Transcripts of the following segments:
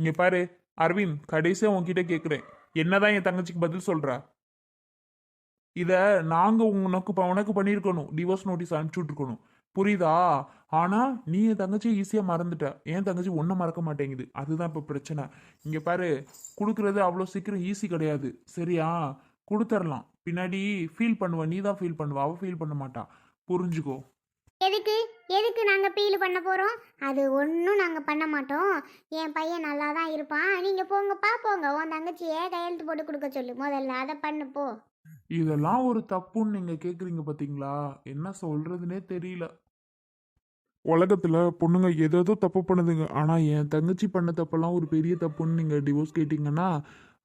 இங்க பாரு அரவிந்த் கடைசியா உன்கிட்ட கேக்குறேன். என்னதான் என் தங்கச்சிக்கு பதில் சொல்கிறா இத நாங்க உனக்கு உனக்கு பண்ணியிருக்கணும். டிவோர்ஸ் நோட்டீஸ் அனுப்பிச்சு விட்டுருக்கணும். புரியுதா? ஆனா நீ என் தங்கச்சியை ஈஸியா மறந்துட்ட. என் தங்கச்சி ஒன்றும் மறக்க மாட்டேங்குது. அதுதான் இப்ப பிரச்சனை. இங்க பாரு கொடுக்கறது அவ்வளோ சீக்கிரம் ஈஸி கிடையாது. சரியா? கொடுத்துர்லாம். பின்னாடி ஃபீல் பண்ணுவ. நீ தான் ஃபீல் பண்ணுவ. அவ ஃபீல் பண்ண மாட்டா. புரிஞ்சுக்கோ. எதுக்கு? எதுக்கு நாங்கள் பீல் பண்ண போகிறோம் அது ஒன்றும் நாங்கள் பண்ண மாட்டோம். என் பையன் நல்லா தான் இருப்பான். நீங்கள் போங்கப்பா போங்க. உன் தங்கச்சியை கையெழுத்து போட்டு கொடுக்க சொல்லு. முதல்ல அதை பண்ணு போ. இதெல்லாம் ஒரு தப்புன்னு நீங்கள் கேட்குறீங்க பார்த்தீங்களா என்ன சொல்கிறதுனே தெரியல. உலகத்தில் பொண்ணுங்க எதோ தப்பு பண்ணுதுங்க. ஆனால் என் தங்கச்சி பண்ண தப்பெல்லாம் ஒரு பெரிய தப்புன்னு நீங்கள் டிவோர்ஸ் கேட்டிங்கன்னா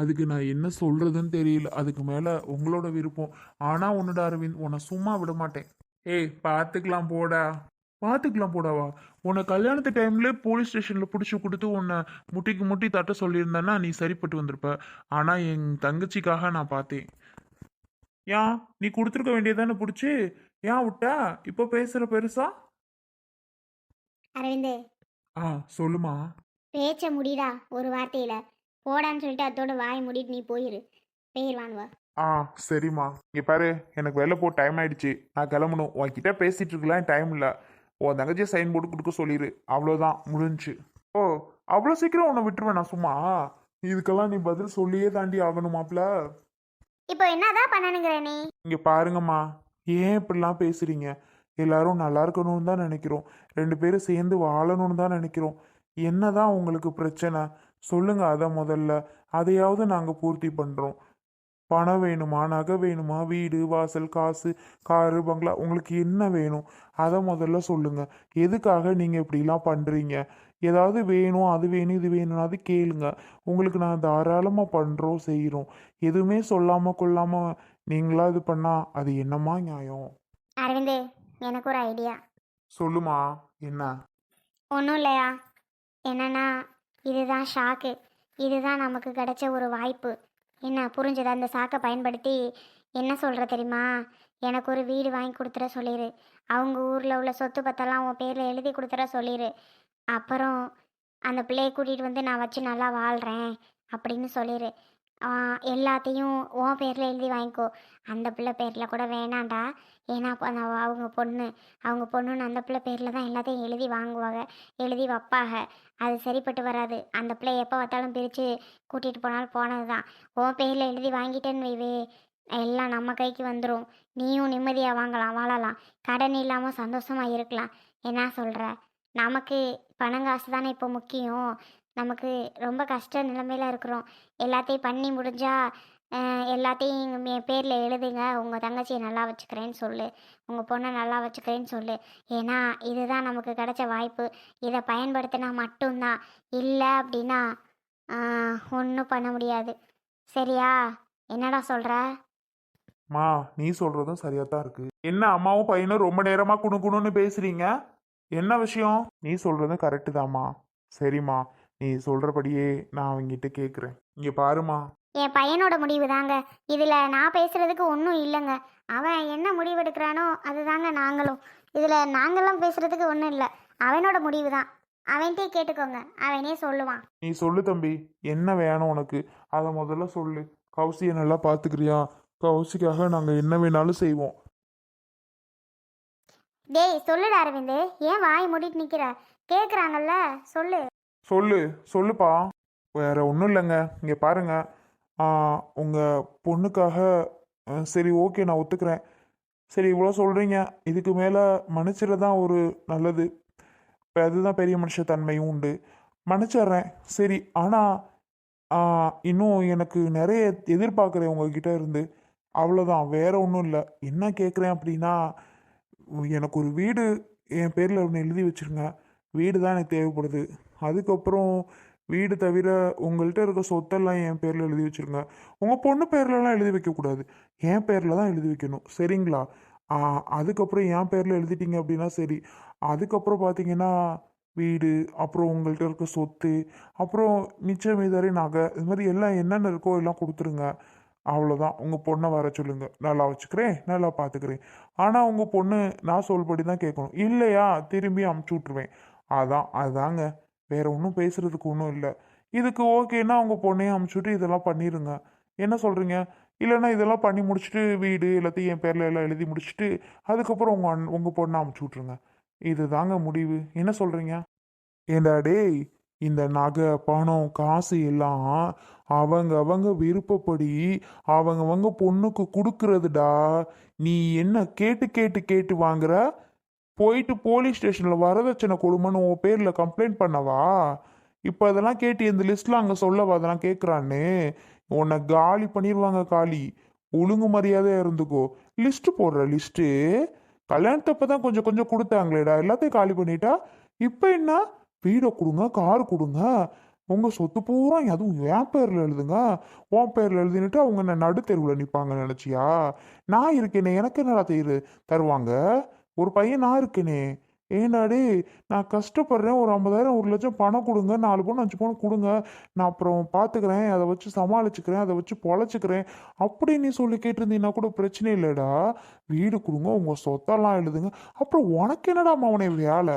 அதுக்கு நான் என்ன சொல்கிறதுன்னு தெரியல. அதுக்கு மேலே உங்களோட விருப்பம். ஆனால் உன்னோட அரவிந்த் உன்னை சும்மா விட மாட்டேன். ஏய் பார்த்துக்கலாம் போடா. பார்த்துக்கலாம் போடாவா உன்னை கல்யாணத்து டைம்ல போலீஸ் ஸ்டேஷன்ல பிடிச்சி கொடுத்து உன்னை முட்டிக்கு முட்டி தட்ட சொல்லியிருந்தேன்னா நீ சரிப்பட்டு வந்திருப்ப. ஆனா என் தங்கச்சிக்காக நான் பார்த்தேன். ஏன்? நீ கொடுத்துருக்க வேண்டியதானே பிடிச்சி? ஏன் விட்டா? இப்போ பேசுற பெருசா? அரவிந்து. ஆ சொல்லுமா. பேச்ச முடிடா ஒரு வார்த்தையில். போடான்னு சொல்லிட்டு அதோட வாய் மூடிட்டு நீ போயிரு. போயிடுவானுவ ஆ சரிம்மா. இங்க பாரு எனக்கு வெளில போ டைம் ஆயிடுச்சு. நான் கிளம்பணும். உன்கிட்ட பேசிட்டு இருக்கலாம் டைம் இல்லை. உன் தங்கச்சியை சைன் போட்டு கொடுக்க சொல்லிடு அவ்வளோதான் முடிஞ்சுச்சு. ஓ அவ்வளோ சீக்கிரம் உன்னை விட்டுருவேன் நான் சும்மா? இதுக்கெல்லாம் நீ பதில் சொல்லியே தாண்டி ஆகணுமாப்ல இப்போ என்னதான் பண்ணணுங்கிற நீ? இங்க பாருங்கம்மா. ஏன் இப்படிலாம் பேசுறீங்க? எல்லாரும் நல்லா இருக்கணும்னு தான் நினைக்கிறோம். ரெண்டு பேரும் சேர்ந்து வாழணும்னு தான் நினைக்கிறோம். என்னதான் உங்களுக்கு பிரச்சனை? சொல்லுங்க அதை முதல்ல. அதையாவது நாங்கள் பூர்த்தி பண்றோம். பணம் வேணுமா நகை வேணுமா வீடு வாசல் காசு காரு பங்களா உங்களுக்கு என்ன வேணும்? அதை முதல்ல சொல்லுங்க. எதுக்காக நீங்க இப்படிலாம் பண்றீங்க? ஏதாவது வேணும் அது வேணும் இது வேணும்னாது கேளுங்க. உங்களுக்கு நான் தாராளமா பண்றோம் செய்கிறோம் எதுவுமே சொல்லாம கொள்ளாம நீங்களா இது பண்ணா அது என்னமா நியாயம்? அரவிந்து எனக்கு ஒரு ஐடியா. சொல்லுமா என்ன? ஒன்றும் இல்லையா? என்னன்னா இதுதான் ஷாக்கு இதுதான் நமக்கு கிடைச்ச ஒரு வாய்ப்பு. என்ன புரிஞ்சதா? அந்த சாக்கை பயன்படுத்தி என்ன சொல்கிற தெரியுமா? எனக்கு ஒரு வீடு வாங்கி கொடுத்துற சொல்லிடு அவங்க ஊரில் உள்ள சொத்து பத்தெல்லாம் உன் பேரில் எழுதி கொடுத்துற சொல்லிடு அப்புறம் அந்த பிள்ளையை கூட்டிகிட்டு வந்து நான் வச்சு நல்லா வாழ்கிறேன் அப்படின்னு சொல்லிடு எல்லாத்தையும் உன் பேரில் எழுதி வாங்கிக்கோ. அந்த பிள்ளை பேரில் கூட வேணாண்டா. ஏன்னா அவங்க பொண்ணு அவங்க பொண்ணுன்னு அந்த பிள்ளை பேரில் தான் எல்லாத்தையும் எழுதி வாங்குவாங்க எழுதி வைப்பாக அது சரிப்பட்டு வராது. அந்த பிள்ளை எப்போ பார்த்தாலும் பிரித்து கூட்டிகிட்டு போனாலும் போனது தான். உன் பேரில் எழுதி வாங்கிட்டேன்னு வைவே. எல்லாம் நம்ம கைக்கு வந்துடும் நீயும் நிம்மதியாக வாங்கலாம் வாழலாம். கடன் இல்லாமல் சந்தோஷமாக இருக்கலாம். என்ன சொல்கிற நமக்கு பணம் காசு தானே இப்போ முக்கியம். நமக்கு ரொம்ப கஷ்ட நிலைமையில இருக்கிறோம். எல்லாத்தையும் பண்ணி முடிஞ்சால் எல்லாத்தையும் என் பேரில் எழுதுங்க. உங்கள் தங்கச்சியை நல்லா வச்சுக்கிறேன்னு சொல்லு. உங்கள் பொண்ணை நல்லா வச்சுக்கிறேன்னு சொல்லு. ஏன்னா இதுதான் நமக்கு கிடைச்ச வாய்ப்பு. இதை பயன்படுத்தினா மட்டும்தான். இல்லை அப்படின்னா ஒன்றும் பண்ண முடியாது. சரியா? என்னடா சொல்கிற மா நீ சொல்றதும் சரியா தான் இருக்கு. என்ன அம்மாவும் பையனும் ரொம்ப நேரமா குணு குணுன்னு பேசுறீங்க? என்ன விஷயம்? நீ சொல்றதும் கரெக்டு தாம்மா. சரிம்மா. நீ சொல்றபடியே நான் அவங்கிட்ட கேட்குறேன் இங்க பாருமா என் பையனோட முடிவு தாங்க இதில் நான் பேசுகிறதுக்கு ஒன்றும் இல்லைங்க. அவன் என்ன முடிவு எடுக்கிறானோ அதுதாங்க நாங்களும். இதில் நாங்களாம் பேசுகிறதுக்கு ஒன்றும் இல்லை. அவனோட முடிவு தான் அவன்கிட்டே கேட்டுக்கோங்க. அவனே சொல்லுவான். நீ சொல்லு தம்பி. என்ன வேணும் உனக்கு? அதை முதல்ல சொல்லு. கௌசியை நல்லா பார்த்துக்கிறியா கௌசிக்காக நாங்கள் என்ன வேணாலும் செய்வோம். டேய் சொல்லுடா அரவிந்து. ஏன் வாய் மூடிட்டு நிற்கிற கேட்குறாங்கல்ல சொல்லு. சொல்லு சொல்லுப்பா. வேற ஒன்றும் இல்லைங்க. இங்கே பாருங்க. உங்கள் பொண்ணுக்காக சரி ஓகே நான் ஒத்துக்கிறேன். சரி இவ்வளோ சொல்கிறீங்க இதுக்கு மேலே மன்னிச்சிட தான் ஒரு நல்லது. இப்போ அதுதான் பெரிய மனுஷ தன்மையும் உண்டு. மன்னிச்சிட்றேன். சரி ஆனால் இன்னும் எனக்கு நிறைய எதிர்பார்க்குறேன் உங்ககிட்ட இருந்து. அவ்வளோதான் வேற ஒன்றும் இல்லை. என்ன கேட்குறேன் அப்படின்னா எனக்கு ஒரு வீடு என் பேரில் ஒன்று எழுதி வச்சிருங்க. வீடு தான் எனக்கு தேவைப்படுது. அதுக்கப்புறம் வீடு தவிர உங்கள்கிட்ட இருக்க சொத்தெல்லாம் என் பேரில் எழுதி வச்சிருங்க. உங்கள் பொண்ணு பேர்லலாம் எழுதி வைக்கக்கூடாது என் பேரில் தான் எழுதி வைக்கணும். சரிங்களா? அதுக்கப்புறம் என் பேரில் எழுதிட்டீங்க அப்படின்னா சரி. அதுக்கப்புறம் பார்த்தீங்கன்னா வீடு அப்புறம் உங்கள்கிட்ட இருக்க சொத்து அப்புறம் மிச்சம் மீதாரி நகை இது மாதிரி எல்லாம் என்னென்ன இருக்கோ எல்லாம் கொடுத்துருங்க. அவ்வளோதான் உங்கள் பொண்ணை வர சொல்லுங்க. நல்லா வச்சுக்கிறேன். நல்லா பார்த்துக்கிறேன் ஆனால் உங்கள் பொண்ணு நான் சொல்படி தான் கேட்கணும். இல்லையா? திரும்பி அமுச்சு விட்ருவேன் அதான் அதாங்க. வேற ஒன்றும் பேசுறதுக்கு ஒன்றும் இல்லை. இதுக்கு ஓகேன்னா அவங்க பொண்ணையும் அமுச்சுட்டு இதெல்லாம் பண்ணிடுங்க என்ன சொல்கிறீங்க இல்லைன்னா இதெல்லாம் பண்ணி முடிச்சுட்டு வீடு எல்லாத்தையும் என் பேரில் எல்லாம் எழுதி முடிச்சுட்டு அதுக்கப்புறம் உங்கள் அண் உங்கள் பொண்ணை அமுச்சு விட்ருங்க இது தாங்க முடிவு. என்ன சொல்கிறீங்க ஏண்டா டேய் இந்த நகை பணம் காசு எல்லாம் அவங்க அவங்க விருப்பப்படி அவங்கவங்க பொண்ணுக்கு கொடுக்கறதுடா. நீ என்ன கேட்டு கேட்டு கேட்டு வாங்குற? போயிட்டு போலீஸ் ஸ்டேஷனில் வரதட்சணை கொடுமைன்னு உன் பேரில் கம்ப்ளைண்ட் பண்ணவா? இப்போ அதெல்லாம் கேட்டு இந்த லிஸ்ட்டில் அங்கே சொல்லவா? அதெல்லாம் கேட்குறான்னு உன்னை காலி பண்ணிடுவாங்க காலி. ஒழுங்கு மரியாதையாக இருந்துக்கோ. லிஸ்ட்டு போடுற லிஸ்ட்டு கல்யாணத்தப்போ தான் கொஞ்சம் கொஞ்சம் கொடுத்தாங்களேடா. எல்லாத்தையும் காலி பண்ணிட்டா? இப்போ என்ன? வீடை கொடுங்க கார் கொடுங்க. உங்கள் சொத்து பூரா அதுவும் என் பேரில் எழுதுங்க. உன் பேரில் எழுதினுட்டு அவங்க என்ன நடுத்தெருவில் நிற்பாங்க நினச்சியா? நான் இருக்கேனே எனக்கு என்னடா தயிர் தருவாங்க? ஒரு பையன் நான் இருக்கேனே? ஏன்னாடி நான் கஷ்டப்படுறேன். ஒரு ஐம்பதாயிரம் ஒரு லட்சம் பணம் கொடுங்க. நாலு பணம் அஞ்சு பணம் கொடுங்க. நான் அப்புறம் பார்த்துக்கிறேன் அதை வச்சு சமாளிச்சுக்கிறேன். அதை வச்சு பொழைச்சிக்கிறேன். அப்படி நீ சொல்லி கேட்டிருந்தீங்கன்னா கூட பிரச்சனை இல்லைடா. வீடு கொடுங்க. உங்கள் சொத்தெல்லாம் எழுதுங்க. அப்புறம் உனக்கு என்னடா அவனை வேலை?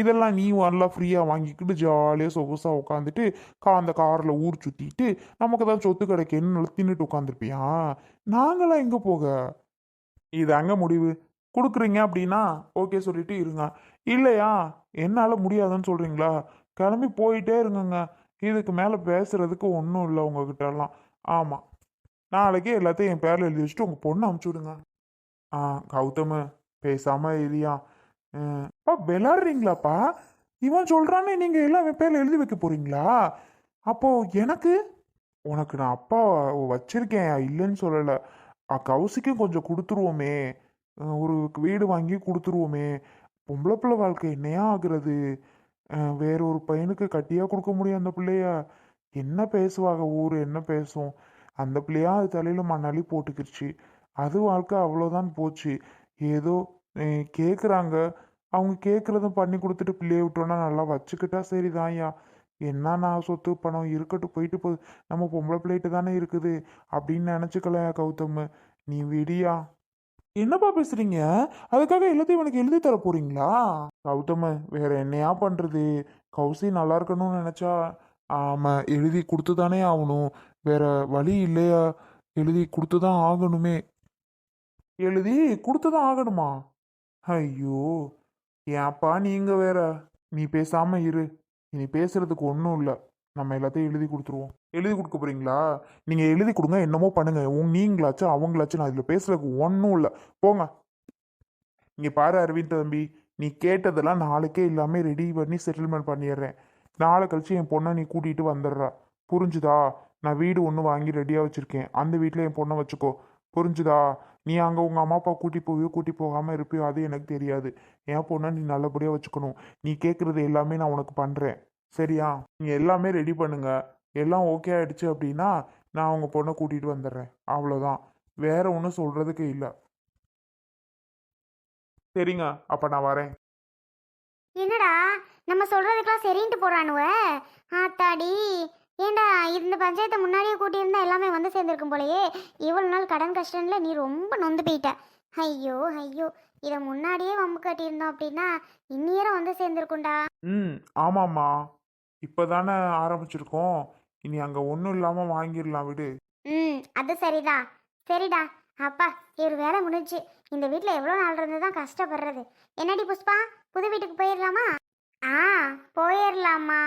இதெல்லாம் நீ நல்லா ஃப்ரீயாக வாங்கிக்கிட்டு ஜாலியாக சொகுசாக உட்காந்துட்டு கா அந்த காரில் ஊர் சுற்றிட்டு நமக்கு தான் சொத்து கிடைக்குன்னு நல்லா தின்னுட்டு உட்காந்துருப்பியா நாங்களாம் எங்கே போக? இது அங்கே முடிவு. கொடுக்குறீங்க அப்படின்னா ஓகே சொல்லிட்டு இருங்க. இல்லையா? என்னால் முடியாதுன்னு சொல்கிறீங்களா கிளம்பி போயிட்டே இருங்கங்க. இதுக்கு மேலே பேசுகிறதுக்கு ஒன்றும் இல்லை உங்ககிட்டலாம். ஆமாம் நாளைக்கே எல்லாத்தையும் என் பேரில் எழுதி வச்சுட்டு உங்கள் பொண்ணு அமுச்சு விடுங்க. ஆ கௌதமு பேசாமல் இல்லையா அப்பா விளாடுறீங்களாப்பா இவன் சொல்கிறானே நீங்கள் எல்லாம் என் பேரில் எழுதி வைக்க போகிறீங்களா அப்போது எனக்கு? உனக்கு நான் அப்பா வச்சிருக்கேன் இல்லைன்னு சொல்லலை. கௌசிக்கும் கொஞ்சம் கொடுத்துருவோமே. ஒரு வீடு வாங்கி கொடுத்துருவோமே. பொம்பளை பிள்ளை வாழ்க்கை என்னையா ஆகுறது? வேறொரு வேற ஒரு பையனுக்கு கட்டியாக கொடுக்க முடியும் அந்த பிள்ளைய? என்ன பேசுவாங்க? ஊர் என்ன பேசும்? அந்த பிள்ளையா அது தலையில் மண்ணாளி போட்டுக்கிடுச்சு அது வாழ்க்கை அவ்வளோதான் போச்சு. ஏதோ கேட்குறாங்க அவங்க கேட்குறதும் பண்ணி கொடுத்துட்டு பிள்ளைய விட்டோன்னா நல்லா வச்சுக்கிட்டா சரிதான்யா. என்ன நான் சொத்து பணம் இருக்கட்டும் போயிட்டு போகுது நம்ம பொம்பளை பிள்ளைகிட்ட தானே இருக்குது? அப்படின்னு நினச்சிக்கலையா கௌதம். நீ விடியா. என்னப்பா பேசுறீங்க? அதுக்காக எல்லாத்தையும் எனக்கு எழுதி தர போறீங்களா? கௌதம வேற என்னையா பண்றது? கௌசி நல்லா இருக்கணும்னு நினைச்சா ஆமா எழுதி கொடுத்து தானே ஆகணும். வேற வழி இல்லையா? எழுதி கொடுத்து தான் ஆகணுமே. எழுதி கொடுத்து தான் ஆகணுமா? ஐயோ ஏன்ப்பா நீங்க வேற? நீ பேசாம இரு. நீ பேசுறதுக்கு ஒன்றும் இல்லை. நம்ம எல்லாத்தையும் எழுதி கொடுத்துருவோம். எழுதி கொடுக்க போறீங்களா? நீங்க எழுதி கொடுங்க என்னமோ பண்ணுங்க. உங்க நீங்களாச்சும் அவங்களாச்சும் நான் இதுல பேசுறதுக்கு ஒன்றும் இல்லை. போங்க. இங்க பாரு அரவிந்த் தம்பி நீ கேட்டதெல்லாம் நாளைக்கே எல்லாமே ரெடி பண்ணி செட்டில்மெண்ட் பண்ணிடுறேன். நாளை கழிச்சு என் பொண்ணை நீ கூட்டிட்டு வந்துடுறா. புரிஞ்சுதா? நான் வீடு ஒன்று வாங்கி ரெடியாக வச்சிருக்கேன். அந்த வீட்டில் என் பொண்ணை வச்சுக்கோ. புரிஞ்சுதா? நீ அங்கே உங்கள் அம்மா அப்பா கூட்டி போவியோ கூட்டி போகாமல் இருப்பியோ அது எனக்கு தெரியாது. என் பொண்ணை நீ நல்லபடியாக வச்சுக்கணும். நீ கேட்குறது எல்லாமே நான் உனக்கு பண்ணுறேன் சரியா? நீங்கள் எல்லாமே ரெடி பண்ணுங்க. எல்லாம் ஓகே ஆயிடுச்சு அப்படின்னா நான் உங்கள் பொண்ணை கூட்டிகிட்டு வந்துடுறேன். அவ்வளோதான் வேற ஒன்றும் சொல்கிறதுக்கு இல்லை. சரிங்க. அப்போ நான் வரேன். என்னடா? நம்ம சொல்றதுக்கெல்லாம் சரின்ட்டு போறானுவ? ஆத்தாடி. ஏண்டா இந்த பஞ்சாயத்தை முன்னாடியே கூட்டியிருந்தா எல்லாமே வந்து சேர்ந்துருக்கும் போலயே. இவ்வளவு நாள் கடன் கஷ்டம்ல நீ ரொம்ப நொந்து போயிட்ட. ஐயோ ஐயோ. இதை முன்னாடியே வம்பு கட்டியிருந்தோம் அப்படின்னா இந்நேரம் வந்து சேர்ந்துருக்கும்டா. ம் ஆமாம்மா. இப்போ தானே ஆரம்பிச்சிருக்கோம். இனி அங்கே ஒன்றும் இல்லாமல் வாங்கிடலாம் விடு. ம் அது சரிதான் சரிடா. அப்பா இவர் வேலை முடிஞ்சு. இந்த வீட்டில் எவ்வளோ நாள் இருந்து தான் கஷ்டப்படுறது. என்னடி புஷ்பா புது வீட்டுக்கு போயிடலாமா? ஆ போயிடலாமா?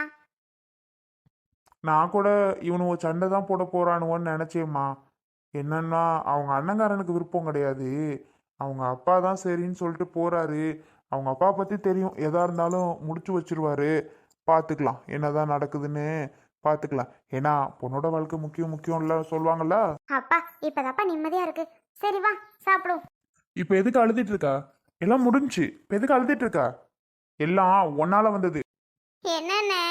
நான் கூட இவனுவ சண்டை தான் போட போறானுவோன்னு நினச்சேம்மா. என்னன்னா அவங்க அண்ணங்காரனுக்கு விருப்பம் கிடையாது. அவங்க அப்பா தான் சரின்னு சொல்லிட்டு போறாரு. அவங்க அப்பா பற்றி தெரியும். எதா இருந்தாலும் முடிச்சு வச்சிருவாரு. பார்த்துக்கலாம் என்னதான் நடக்குதுன்னு பார்த்துக்கலாம் ஏன்னா பொண்ணோட வாழ்க்கை முக்கியம் முக்கியம் இல்லை சொல்லுவாங்கல்ல? அப்பா இப்போதாப்பா நிம்மதியாக இருக்கு. சரி வா சாப்பிடுவோம். இப்போ எதுக்கு அழுதுட்டு இருக்கா? எல்லாம் முடிஞ்சுச்சு. இப்போ எதுக்கு அழுதுட்டு இருக்கா? எல்லாம் ஒன்னால வந்தது. என்னண்ணே?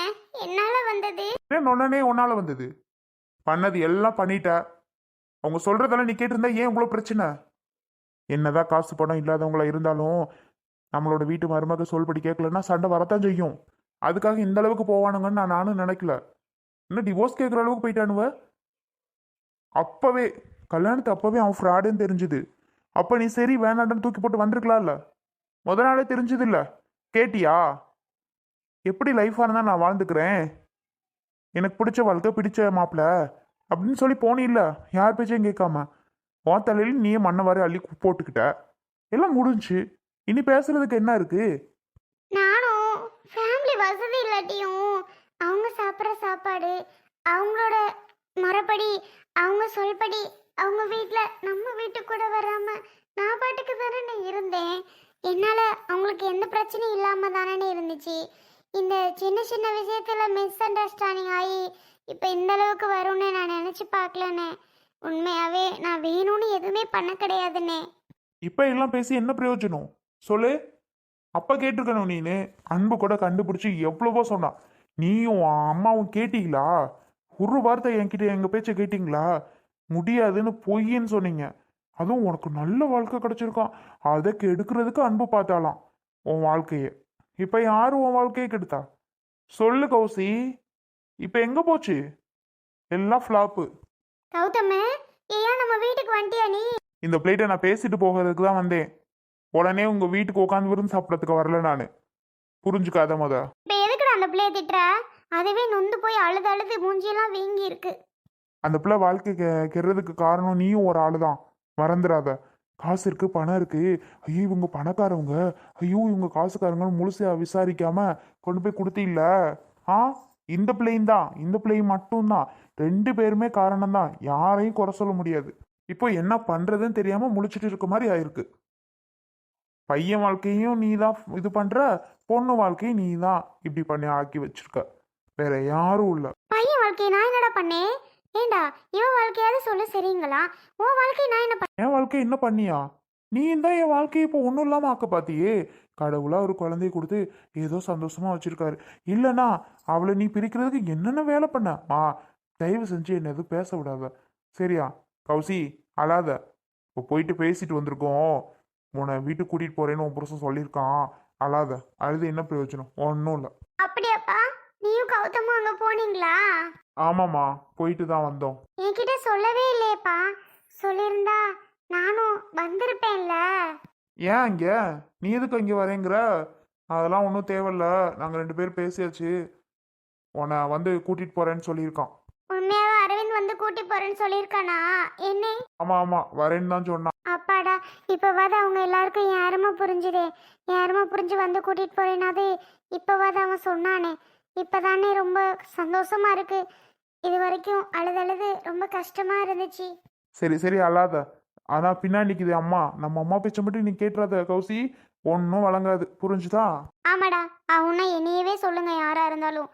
என்னால வந்தது? ஏன் நொன்னனே ஒன்னால வந்தது? பண்ணது எல்லாம் பண்ணிட்ட. அவங்க சொல்றதெல்லாம் நீ கேட்டிருந்தா ஏன் இவ்வளோ பிரச்சனை? என்னதான் காசு பணம் இல்லாதவங்களா இருந்தாலும் நம்மளோட வீட்டு மருமக சொல்படி கேட்கலன்னா சண்டை வரத்தான் செய்யும். அதுக்காக இந்த அளவுக்கு போவானுங்கன்னு நான் நானும் நினைக்கல. இன்னும் டிவோர்ஸ் கேட்குற அளவுக்கு போயிட்டானுவ அப்பவே கல்யாணத்து அப்பவே அவன் ஃப்ராடுன்னு தெரிஞ்சுது. அப்ப நீ சரி வேணாண்டன்னு தூக்கி போட்டு வந்திருக்கலாம்ல? முத நாளே தெரிஞ்சது இல்ல கேட்டியா? எப்படி லைஃபாக இருந்தால் நான் வாழ்ந்துக்கிறேன்? எனக்கு பிடிச்ச வாழ்க்கை பிடிச்ச மாப்பிள்ள அப்படின்னு சொல்லி போனில்ல. யார் பேச்சையும் கேட்காம. உன் தலையில நீயே மண்ணை வரை அள்ளி போட்டுக்கிட்ட. எல்லாம் முடிஞ்சுச்சு இனி பேசுறதுக்கு என்ன இருக்கு? பாட்டியும் அவங்க சாப்பிட்ற சாப்பாடு அவங்களோட மரப்படி அவங்க சொல்படி அவங்க வீட்டில் நம்ம வீட்டுக்கு கூட வராம நான் பாட்டுக்கு தானே இருந்தேன். என்னால் அவங்களுக்கு எந்த பிரச்சனையும் இல்லாமல் தானே இருந்துச்சு. இந்த சின்ன சின்ன விஷயத்தில் மிஸ் அண்டர்ஸ்டாண்டிங் ஆகி இப்போ இந்த அளவுக்கு வரும்னு நான் நினச்சி பார்க்கலண்ணே. உண்மையாகவே நான் வேணும்னு எதுவுமே பண்ண கிடையாதுண்ணே. இப்போ எல்லாம் பேசி என்ன பிரயோஜனம்? சொல்லு. அப்ப கேட்டிருக்கணும் நீனு. அன்பு கூட கண்டுபிடிச்சு எவ்வளவோ சொன்னான் நீயும் அம்மாவும் கேட்டீங்களா? ஒரு வார்த்தை என்கிட்ட எங்க பேச்ச கேட்டீங்களா? முடியாதுன்னு பொய்ன்னு சொன்னீங்க. அதுவும் உனக்கு நல்ல வாழ்க்கை கிடைச்சிருக்கான் அதை கெடுக்கிறதுக்கு அன்பு பார்த்தாலாம் உன் வாழ்க்கைய. இப்ப யாரு உன் வாழ்க்கையை கெடுத்தா? சொல்லு கௌசி. இப்ப எங்க போச்சு? எல்லாம் ஃப்ளாப்பு கௌதமே ஏன் நம்ம வீட்டுக்கு வந்துட்டியா நீ? இந்த பிளேட்டை நான் பேசிட்டு போகிறதுக்கு தான் வந்தேன். உடனே உங்க வீட்டுக்கு உட்காந்து விருந்து சாப்பிட்றதுக்கு வரல நான். புரிஞ்சுக்காத முத. இப்போ எதுக்குடா அந்த பிள்ளைய திட்டுற? அதுவே நொந்து போய் அழுது அழுது மூஞ்சியெல்லாம் வீங்கி இருக்கு. அந்த பிள்ளை வாழ்க்கை கெ- கெடுறதுக்கு காரணம் நீயும் ஒரு ஆளு தான் மறந்துடாத காசு இருக்கு பணம் இருக்கு. ஐயோ இவங்க பணக்காரவங்க. ஐயோ இவங்க காசுக்காரங்க முழுசா விசாரிக்காம கொண்டு போய் கொடுத்தீல்ல? ஆ? இந்த பிள்ளையும் தான். இந்த பிள்ளையும் மட்டும்தான். ரெண்டு பேருமே காரணம் தான் யாரையும் குறை சொல்ல முடியாது. இப்போ என்ன பண்றதுன்னு தெரியாம முழிச்சிட்டு இருக்க மாதிரி ஆயிருக்கு. பையன் வாழ்க்கையும் நீ தான் இது பண்ற பொண்ணு வாழ்க்கையும் நீ தான் இப்படி பண்ணி ஆக்கி வச்சிருக்க. வேற யாரும் இல்ல. பையன் வாழ்க்கையை நான் என்னடா பண்ணேன்? ஏண்டா இவன் வாழ்க்கையாவது சொல்லு சரிங்களா? உன் வாழ்க்கையை நான் என்ன என் வாழ்க்கை என்ன பண்ணியா? நீ தான் என் வாழ்க்கையை இப்போ ஒன்றும் இல்லாமல் ஆக்க பார்த்தியே கடவுளா ஒரு குழந்தைய கொடுத்து ஏதோ சந்தோஷமா வச்சிருக்காரு. இல்லைனா அவளை நீ பிரிக்கிறதுக்கு என்னென்ன வேலை பண்ண? மா தயவு செஞ்சு என்ன எதுவும் பேச விடாத. சரியா? கௌசி அழாத. இப்போ போயிட்டு பேசிட்டு வந்திருக்கோம். உன்னை வீட்டுக்கு கூட்டிகிட்டு போறேன்னு உன் புருஷன் சொல்லியிருக்கான். அழாத. அழுது என்ன பிரயோஜனம்? ஒன்றும் இல்லை. அப்படியாப்பா? நீயும் கௌதமும் அங்கே போனீங்களா? ஆமாம்மா. போயிட்டு தான் வந்தோம். என்கிட்ட சொல்லவே இல்லையேப்பா. சொல்லியிருந்தா நானும் வந்திருப்பேன்ல. ஏன் இங்க நீ எதுக்கு இங்க வரேங்கிற? அதெல்லாம் ஒன்றும் தேவையில்ல. நாங்கள் ரெண்டு பேரும் பேசியாச்சு. உன்னை வந்து கூட்டிட்டு போறேன்னு சொல்லியிருக்கான். வந்து கூட்டி போறேன்னு சொல்லியிருக்கானா? என்ன? ஆமா ஆமா வரேன்னு தான் சொன்னான். அப்பாடா இப்போவாது அவங்க எல்லாருக்கும் யாருமா புரிஞ்சுதே. யாருமா புரிஞ்சு வந்து கூட்டிட்டு போறேனாது இப்போவாது அவன் சொன்னானே. இப்போதானே ரொம்ப சந்தோஷமா இருக்கு. இது வரைக்கும் அழுதழுது ரொம்ப கஷ்டமா இருந்துச்சு. சரி சரி அழாத. ஆனா பின்னாடி நிக்குது அம்மா. நம்ம அம்மா பேச்ச மட்டும் நீ கேட்டுறாத கௌசி. ஒன்றும் வழங்காது. புரிஞ்சுதா? ஆமாடா அவனா என்னையவே சொல்லுங்க யாரா இருந்தாலும்.